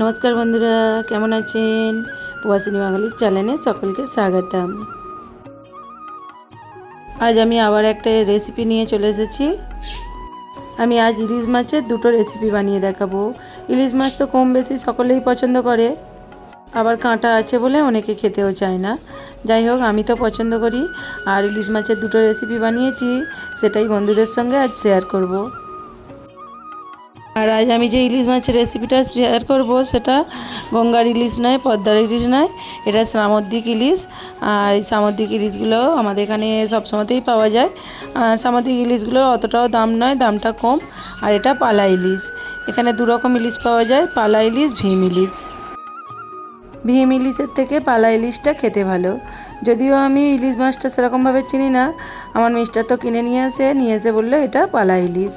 নমস্কার বন্ধুরা, কেমন আছেন? প্রবাসিনী বাঙালির চ্যানেলে সকলকে স্বাগতম। আজ আমি আবার একটা রেসিপি নিয়ে চলে এসেছি। আমি আজ ইলিশ মাছের দুটো রেসিপি বানিয়ে দেখাবো। ইলিশ মাছ তো কম বেশি সকলেই পছন্দ করে। আবার কাঁটা আছে বলে অনেকে খেতেও চায় না। যাই হোক, আমি তো পছন্দ করি। আর ইলিশ মাছের দুটো রেসিপি বানিয়েছি, সেটাই বন্ধুদের সঙ্গে আজ শেয়ার করব। আর আজ আমি যে ইলিশ মাছের রেসিপিটা শেয়ার করব, সেটা গঙ্গার ইলিশ নয়, পদ্মার ইলিশ নয়, এটা সামুদ্রিক ইলিশ। আর এই সামুদ্রিক ইলিশগুলো আমাদের এখানে সব সময়তেই পাওয়া যায়। আর সামুদ্রিক ইলিশগুলোর অতটাও দাম নয়, দামটা কম। আর এটা পালা ইলিশ। এখানে দু রকম ইলিশ পাওয়া যায়, পালা ইলিশ, ভীম ইলিশ। ভীম ইলিশের থেকে পালা ইলিশটা খেতে ভালো। যদিও আমি ইলিশ মাছটা সেরকমভাবে চিনি না, আমার মিস্টার তো কিনে নিয়ে আসে, নিয়ে এসে বলল এটা পালা ইলিশ।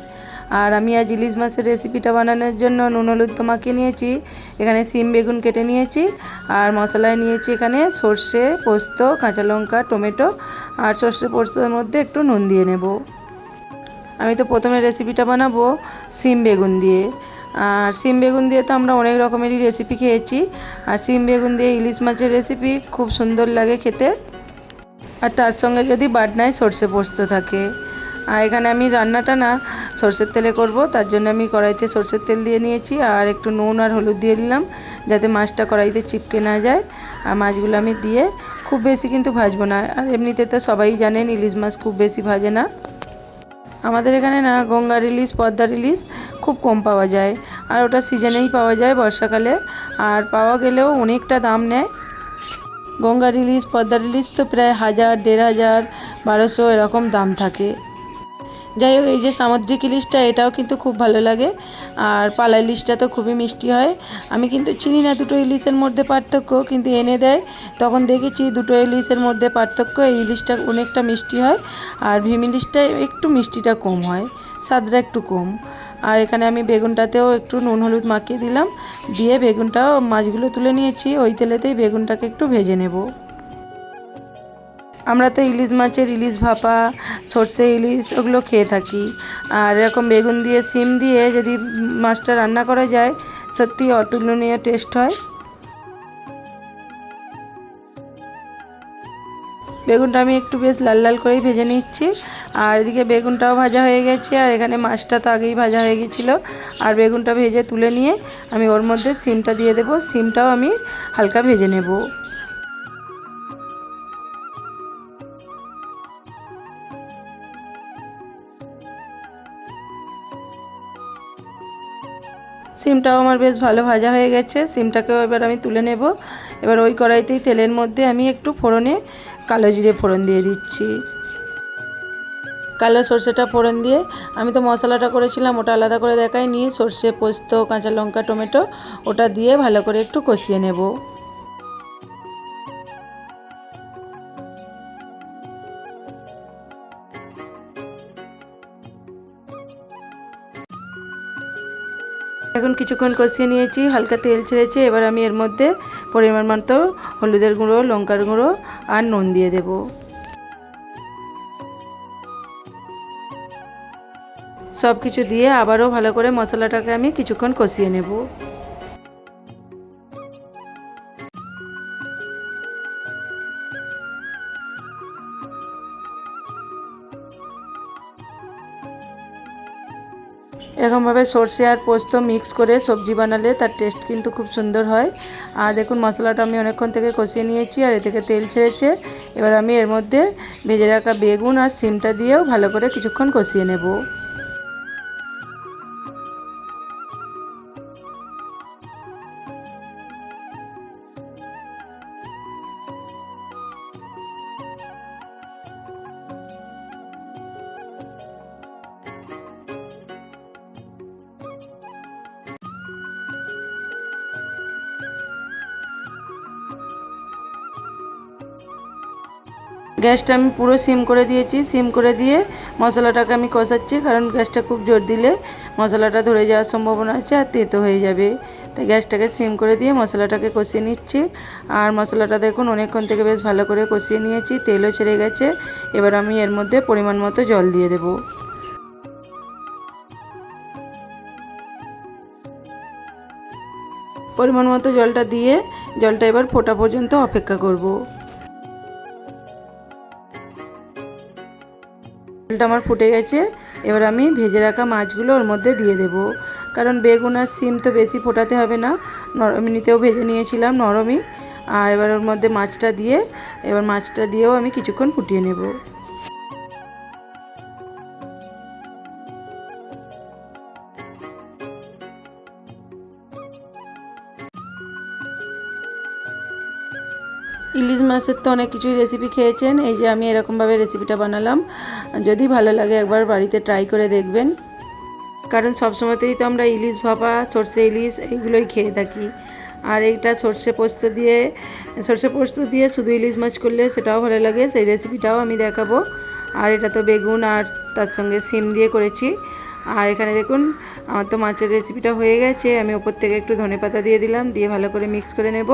আর আমি আজ ইলিশ মাছের রেসিপিটা বানানোর জন্য নুন, হলুদ তো মাখিয়ে নিয়েছি। এখানে সিম, বেগুন কেটে নিয়েছি। আর মশলায় নিয়েছি এখানে সর্ষে, পোস্ত, কাঁচা লঙ্কা, টমেটো। আর সর্ষে পোস্তর মধ্যে একটু নুন দিয়ে নেব। আমি তো প্রথমে রেসিপিটা বানাবো সিম, বেগুন দিয়ে। আর সিম, বেগুন দিয়ে তো আমরা অনেক রকমেরই রেসিপি খেয়েছি। আর সিম, বেগুন দিয়ে ইলিশ মাছের রেসিপি খুব সুন্দর লাগে খেতে। আর তার সঙ্গে যদি বাটনায় সর্ষে পোস্ত থাকে। আর এখানে আমি রান্নাটা না সর্ষের তেলে করব। তার জন্য আমি কড়াইতে সর্ষের তেল দিয়ে নিয়েছি আর একটু নুন আর হলুদ দিয়ে নিলাম, যাতে মাছটা কড়াইতে চিপকে না যায়। আর মাছগুলো আমি দিয়ে খুব বেশি কিন্তু ভাজবো না। আর এমনিতে তো সবাই জানেন, ইলিশ মাছ খুব বেশি ভাজে না। আমাদের এখানে না গঙ্গার ইলিশ পদ্মার ইলিশ খুব কম পাওয়া যায়। আর ওটা সিজনেই পাওয়া যায় বর্ষাকালে। আর পাওয়া গেলেও অনেকটা দাম নেয়। গঙ্গার ইলিশ পদ্মার ইলিশ তো প্রায় হাজার, দেড় হাজার, বারোশো এরকম দাম থাকে। যাই হোক, এই যে সামুদ্রিক ইলিশটা, এটাও কিন্তু খুব ভালো লাগে। আর পালা ইলিশটা তো খুবই মিষ্টি হয়। আমি কিন্তু চিনি না দুটো ইলিশের মধ্যে পার্থক্য, কিন্তু এনে দেয়। তখন দেখেছি দুটো ইলিশের মধ্যে পার্থক্য, এই ইলিশটা অনেকটা মিষ্টি হয়। আর ভীম ইলিশটা একটু মিষ্টিটা কম হয়, স্বাদটা একটু কম। আর এখানে আমি বেগুনটাতেও একটু নুন, হলুদ মাখিয়ে দিলাম। দিয়ে বেগুনটাও, মাছগুলো তুলে নিয়েছি, ওই তেলেতেই বেগুনটাকে একটু ভেজে নেব। আমরা তো ইলিশ মাছের ইলিশ ভাপা, সর্ষে ইলিশ ওগুলো খেয়ে থাকি। আর এরকম বেগুন দিয়ে, সিম দিয়ে যদি মাছটা রান্না করা যায়, সত্যি অতুলনীয় টেস্ট হয়। বেগুনটা আমি একটু বেশ লাল লাল করেই ভেজে নিচ্ছি। আর এদিকে বেগুনটাও ভাজা হয়ে গেছে, আর এখানে মাছটা তো আগেই ভাজা হয়ে গেছিল। আর বেগুনটা ভেজে তুলে নিয়ে আমি ওর মধ্যে সিমটা দিয়ে দেবো। সিমটাও আমি হালকা ভেজে নেব। সিমটাও আমার বেশ ভালো ভাজা হয়ে গেছে, সিমটাকেও এবার আমি তুলে নেব। এবার ওই কড়াইতেই তেলের মধ্যে আমি একটু ফোড়নে কালো জিরে ফোড়ন দিয়ে দিচ্ছি। কালো সর্ষেটা ফোড়ন দিয়ে আমি তো মশলাটা করেছিলাম, ওটা আলাদা করে দেখাই নিয়ে সর্ষে, পোস্ত, কাঁচা লঙ্কা, টমেটো, ওটা দিয়ে ভালো করে একটু কষিয়ে নেব। কিছুক্ষণ কষিয়ে নিয়েছি, হালকা তেল ছেড়েছে, এবার আমি এর মধ্যে পরিমাণ মতো হলুদের গুঁড়ো, লঙ্কার গুঁড়ো আর নুন দিয়ে দেব। সব কিছু দিয়ে আবারও ভালো করে মশলাটাকে আমি কিছুক্ষণ কষিয়ে নেব। এরকমভাবে সর্ষে আর পোস্ত মিক্স করে সবজি বানালে তার টেস্ট কিন্তু খুব সুন্দর হয়। আর দেখুন, মশলাটা আমি অনেকক্ষণ থেকে কষিয়ে নিয়েছি আর এ থেকে তেল ছেড়েছে। এবার আমি এর মধ্যে ভেজে রাখা বেগুন আর সিমটা দিয়েও ভালো করে কিছুক্ষণ কষিয়ে নেব। গ্যাসটা আমি পুরো সিম করে দিয়েছি। সিম করে দিয়ে মশলাটাকে আমি কষাচ্ছি, কারণ গ্যাসটা খুব জোর দিলে মশলাটা ধরে যাওয়ার সম্ভাবনা আছে আর তেতো হয়ে যাবে। তাই গ্যাসটাকে সিম করে দিয়ে মশলাটাকে কষিয়ে নিচ্ছি। আর মশলাটা দেখুন, অনেকক্ষণ থেকে বেশ ভালো করে কষিয়ে নিয়েছি, তেলও ছেড়ে গেছে। এবার আমি এর মধ্যে পরিমাণ মতো জল দিয়ে দেবো। পরিমাণ মতো জলটা দিয়ে জলটা এবার ফোটা পর্যন্ত অপেক্ষা করব। জলটা আমার ফুটে গেছে, এবার আমি ভেজে রাখা মাছগুলো ওর মধ্যে দিয়ে দেব। কারণ বেগুন আর সিম তো বেশি ফোটাতে হবে না নরমিনিতেও ভেজে নিয়েছিলাম নরমই, আর এবার ওর মধ্যে মাছটা দিয়ে, এবার মাছটা দিয়েও আমি কিছুক্ষণ ফুটিয়ে নেব। মাছের তো অনেক কিছুই রেসিপি খেয়েছেন। এই যে আমি এরকমভাবে রেসিপিটা বানালাম। যদি ভালো লাগে একবার বাড়িতে ট্রাই করে দেখবেন। কারণ সবসময়তেই তো আমরা ইলিশ ভাপা, সর্ষে ইলিশ এইগুলোই খেয়ে থাকি। আর এইটা সর্ষে পোস্ত দিয়ে, সর্ষে পোস্ত দিয়ে শুধু ইলিশ মাছ করলে সেটাও ভালো লাগে। সেই রেসিপিটাও আমি দেখাবো। আর এটা তো বেগুন আর তার সঙ্গে সিম দিয়ে করেছি। আর এখানে দেখুন আমার তো মাছের রেসিপিটা হয়ে গেছে, আমি ওপর থেকে একটু ধনে পাতা দিয়ে দিলাম, দিয়ে ভালো করে মিক্স করে নেব।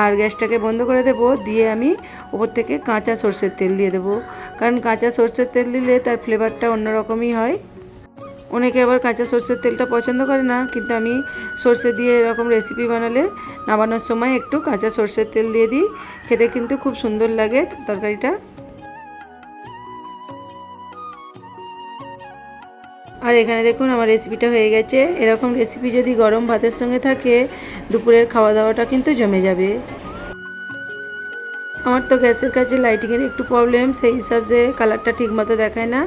আর গ্যাসটাকে বন্ধ করে দেব, দিয়ে আমি ওপর থেকে কাঁচা সর্ষের তেল দিয়ে দেবো। কারণ কাঁচা সর্ষের তেল দিলে তার ফ্লেভারটা অন্যরকমই হয়। অনেকে আবার কাঁচা সর্ষের তেলটা পছন্দ করে না, কিন্তু আমি সর্ষে দিয়ে এরকম রেসিপি বানালে নামানোর সময় একটু কাঁচা সর্ষের তেল দিয়ে দিই। খেতে কিন্তু খুব সুন্দর লাগে তরকারিটা। আর এখানে দেখুন আমার রেসিপিটা হয়ে গেছে। এরকম রেসিপি যদি গরম ভাতের সঙ্গে থাকে, দুপুরের খাওয়া দাওয়াটা কিন্তু জমে যাবে। আমার তো গ্যাসের কাছে লাইটিংয়ের একটু প্রবলেম সেই হিসাব হিসাবে কালারটা ঠিক মতো দেখায় না।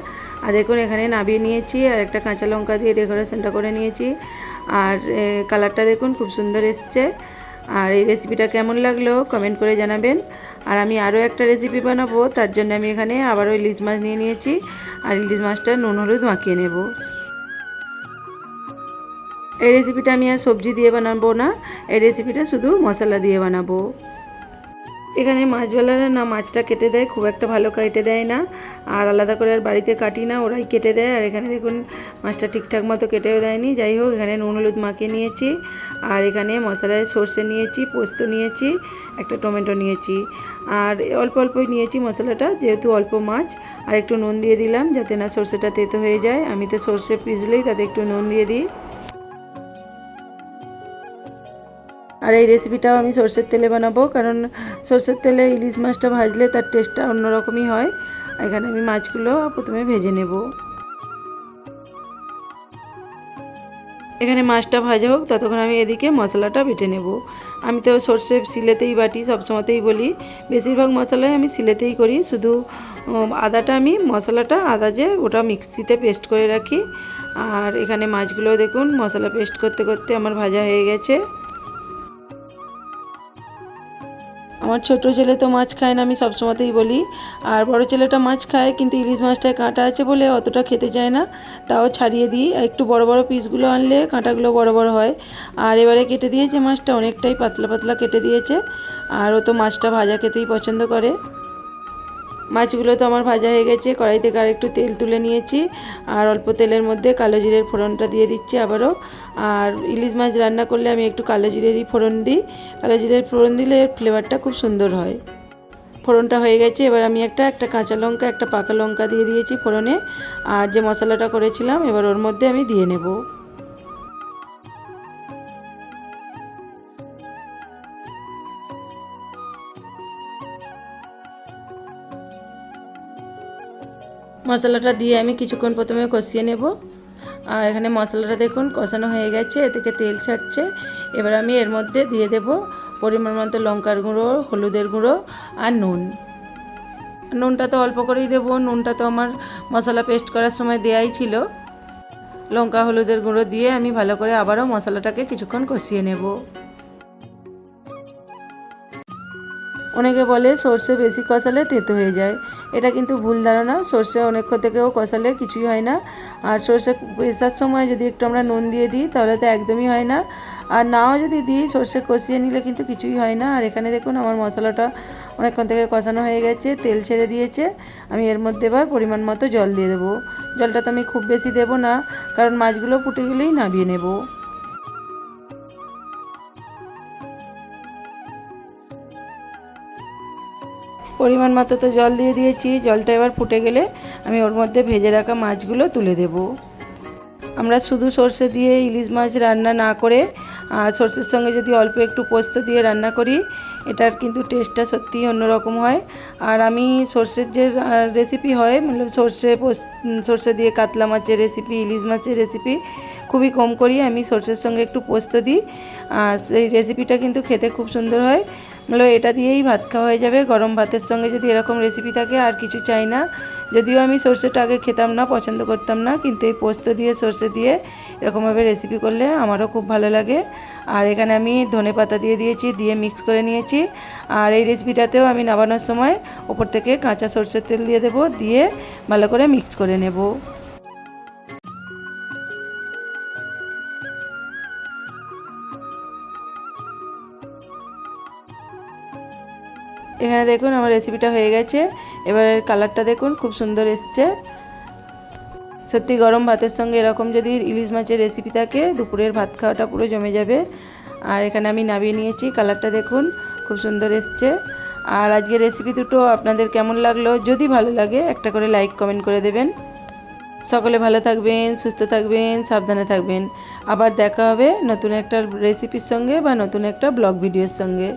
আর দেখুন, এখানে নাবিয়ে নিয়েছি, আর একটা কাঁচা লঙ্কা দিয়ে ডেকোরেশনটা করে নিয়েছি। আর কালারটা দেখুন, খুব সুন্দর এসছে। আর এই রেসিপিটা কেমন লাগল কমেন্ট করে জানাবেন। আর আমি আরও একটা রেসিপি বানাবো, তার জন্য আমি এখানে আবারও ইলিশ মাছ নিয়ে নিয়েছি। আর ইলিশ মাছটা নুন হলুদ মাখিয়ে নেব। এই রেসিপিটা আমি আর সবজি দিয়ে বানাবো না। এই রেসিপিটা শুধু মশলা দিয়ে বানাবো। এখানে মাছওয়ালারা না মাছটা কেটে দেয়, খুব একটা ভালো কেটে দেয় না। আর আলাদা করে আর বাড়িতে কাটি না, ওরাই কেটে দেয়। আর এখানে দেখুন, মাছটা ঠিকঠাক মতো কেটেও দেয়নি। যাই হোক, এখানে নুন, হলুদ মাখিয়ে নিয়েছি। আর এখানে মশলায় সর্ষে নিয়েছি, পোস্ত নিয়েছি, একটা টমেটো নিয়েছি। আর অল্প অল্পই নিয়েছি মশলাটা, যেহেতু অল্প মাছ। আর একটু নুন দিয়ে দিলাম, যাতে না সর্ষেটা তেতো হয়ে যায়। আমি তো সর্ষে পিসলেই তাতে একটু নুন দিয়ে দিই। আর এই রেসিপিটাও আমি সর্ষের তেলে বানাবো, কারণ সর্ষের তেলে ইলিশ মাছটা ভাজলে তার টেস্টটা অন্যরকমই হয়। এখানে আমি মাছগুলো প্রথমে ভেজে নেব। এখানে মাছটা ভাজা হোক, ততক্ষণ আমি এদিকে মশলাটা বেটে নেব। আমি তো সর্ষে সিলেতেই বাটি, সবসময়তেই বলি, বেশিরভাগ মশলাই আমি সিলেতেই করি। শুধু আদাটা আমি, মশলাটা আদা যে, ওটা মিক্সিতে পেস্ট করে রাখি। আর এখানে মাছগুলো দেখুন, মশলা পেস্ট করতে করতে আমার ভাজা হয়ে গেছে। আমার ছোট ছেলে তো মাছ খায় না, আমি সবসময়তেই বলি। আর বড় ছেলেটা মাছ খায়, কিন্তু ইলিশ মাছটায় কাঁটা আছে বলে অতটা খেতে চায় না। তাও ছাড়িয়ে দিই। একটু বড় বড় পিসগুলো আনলে কাঁটাগুলো বড় বড় হয়। আর এবারে কেটে দিয়েছে মাছটা, অনেকটাই পাতলা পাতলা কেটে দিয়েছে। আর ও তো মাছটা ভাজা খেতেই পছন্দ করে। মাছগুলো তো আমার ভাজা হয়ে গেছে কড়াই থেকে আর একটু তেল তুলে নিয়েছি, আর অল্প তেলের মধ্যে কালো জিরের ফোড়নটা দিয়ে দিচ্ছি আবারও। আর ইলিশ মাছ রান্না করলে আমি একটু কালো জিরেরই ফোড়ন দিই। কালো জিরের ফোড়ন দিলে ফ্লেভারটা খুব সুন্দর হয়। ফোড়নটা হয়ে গেছে, এবার আমি একটা একটা কাঁচা লঙ্কা, একটা পাকা লঙ্কা দিয়ে দিয়েছি ফোড়নে। আর যে মশলাটা করেছিলাম, এবার ওর মধ্যে আমি দিয়ে নেব। মশলাটা দিয়ে আমি কিছুক্ষণ প্রথমে কষিয়ে নেব। আর এখানে মশলাটা দেখুন কষানো হয়ে গেছে, এ থেকে তেল ছাড়ছে। এবার আমি এর মধ্যে দিয়ে দেব পরিমাণ মতো লঙ্কার গুঁড়ো, হলুদের গুঁড়ো আর নুন। নুনটা তো অল্প করেই দেবো, নুনটা তো আমার মশলা পেস্ট করার সময় দেয়াই ছিল। লঙ্কা, হলুদের গুঁড়ো দিয়ে আমি ভালো করে আবারও মশলাটাকে কিছুক্ষণ কষিয়ে নেব। অনেকে বলে সর্ষে বেশি কষালে তেতো হয়ে যায়। এটা কিন্তু ভুল ধারণা। সর্ষে অনেকক্ষণ থেকেও কষালে কিছুই হয় না। আর সর্ষে পেশার সময় যদি একটু আমরা নুন দিয়ে দিই, তাহলে তো একদমই হয় না। আর নাও যদি দিই, সর্ষে কষিয়ে নিলে কিন্তু কিছুই হয় না। আর এখানে দেখুন আমার মশলাটা অনেকক্ষণ থেকে কষানো হয়ে গেছে, তেল ছেড়ে দিয়েছে। আমি এর মধ্যে এবার পরিমাণ মতো জল দিয়ে দেবো। জলটা তো আমি খুব বেশি দেবো না, কারণ মাছগুলো ফুটে গেলেই নামিয়ে নেব। পরিমাণ মতো তো জল দিয়ে দিয়েছি। জলটা এবার ফুটে গেলে আমি ওর মধ্যে ভেজে রাখা মাছগুলো তুলে দেব। আমরা শুধু সর্ষে দিয়ে ইলিশ মাছ রান্না না করে, আর সর্ষের সঙ্গে যদি অল্প একটু পোস্ত দিয়ে রান্না করি, এটার কিন্তু টেস্টটা সত্যিই অন্যরকম হয়। আর আমি সর্ষের যে রেসিপি হয় মানে সর্ষে সর্ষে দিয়ে কাতলা মাছের রেসিপি ইলিশ মাছের রেসিপি খুবই কম করি। আমি সর্ষের সঙ্গে একটু পোস্ত দিই। আর সেই রেসিপিটা কিন্তু খেতে খুব সুন্দর হয়। মানে এটা দিয়েই ভাত খাওয়া হয়ে যাবে। গরম ভাতের সঙ্গে যদি এরকম রেসিপি থাকে, আর কিছু চাই না। যদিও আমি সর্ষেটা আগে খেতাম না, পছন্দ করতাম না, কিন্তু এই পোস্ত দিয়ে, সর্ষে দিয়ে এরকমভাবে রেসিপি করলে আমারও খুব ভালো লাগে। আর এখানে আমি ধনে পাতা দিয়ে দিয়েছি, দিয়ে মিক্স করে নিয়েছি। আর এই রেসিপিটাতেও আমি নামানোর সময় ওপর থেকে কাঁচা সর্ষের তেল দিয়ে দেবো, দিয়ে ভালো করে মিক্স করে নেব। দেখুন, আমার রেসিপিটা হয়ে গেছে। এবারে কালারটা দেখুন, খুব সুন্দর এসছে। সত্যি গরম ভাতের সঙ্গে এরকম যদি ইলিশ মাছের রেসিপি থাকে, দুপুরের ভাত খাওয়াটা পুরো জমে যাবে। আর এখানে আমি নামিয়ে নিয়েছি কালারটা দেখুন, খুব সুন্দর এসছে। আর আজকের রেসিপি দুটো আপনাদের কেমন লাগল? যদি ভালো লাগে, একটা করে লাইক কমেন্ট করে দেবেন। সকলে ভালো থাকবেন, সুস্থ থাকবেন, সাবধানে থাকবেন। আবার দেখা হবে নতুন একটা রেসিপির সঙ্গে বা নতুন একটা ব্লগ ভিডিওর সঙ্গে।